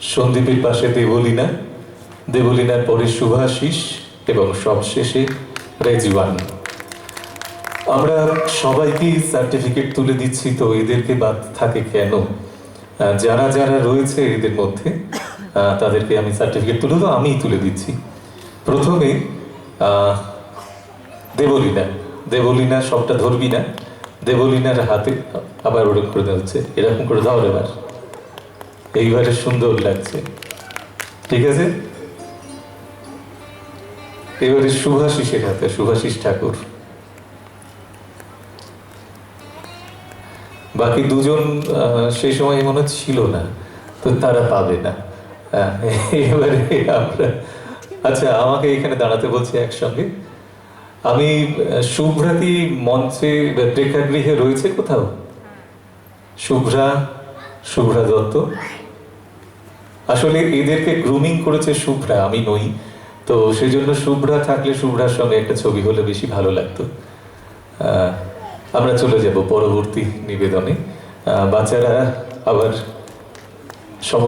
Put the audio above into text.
সন্দীপের পাশে দেবলীনা। দেবলীনার পরে শুভাশিস এবং সবশেষে রেজিওয়ান। আমরা সবাইকেই সার্টিফিকেট তুলে দিচ্ছি, তো এদেরকে বাদ থাকে কেন? যারা যারা রয়েছে এদের মধ্যে তাদেরকে আমি সার্টিফিকেট তুলে, তো আমিই তুলে দিচ্ছি। প্রথমে দেবলীনা। দেবলীনা সবটা ধরবি না। দেবলীনার হাতে আবার ওরকম করে দেওয়া হচ্ছে। এরকম করে দাও এবার। এইবারে সুন্দর লাগছে। ঠিক আছে? এবারে শুভাশিসের হাতে শুভাশিস ঠাকুর। বাকি দুজন সেই সময় মনে ছিল না তো তারা পাবে না। আহ, এবারে আমরা আচ্ছা আমাকে এখানে দাঁড়াতে বলছে একসঙ্গে। আমি শুভ্রাতি মঞ্চে প্রেক্ষাগৃহে রয়েছে কোথাও? শুভ্রা শুভ্রা দত্ত। আসলে এদেরকে গ্রুমিং করেছে শুভ্রা, আমি নই। তো সেই জন্য শুভ্রা থাকলে শুভ্রার সঙ্গে একটা ছবি হলে বেশি ভালো লাগতো। আমরা চলে যাব পরবর্তী নিবেদনে। বাচ্চারা আবার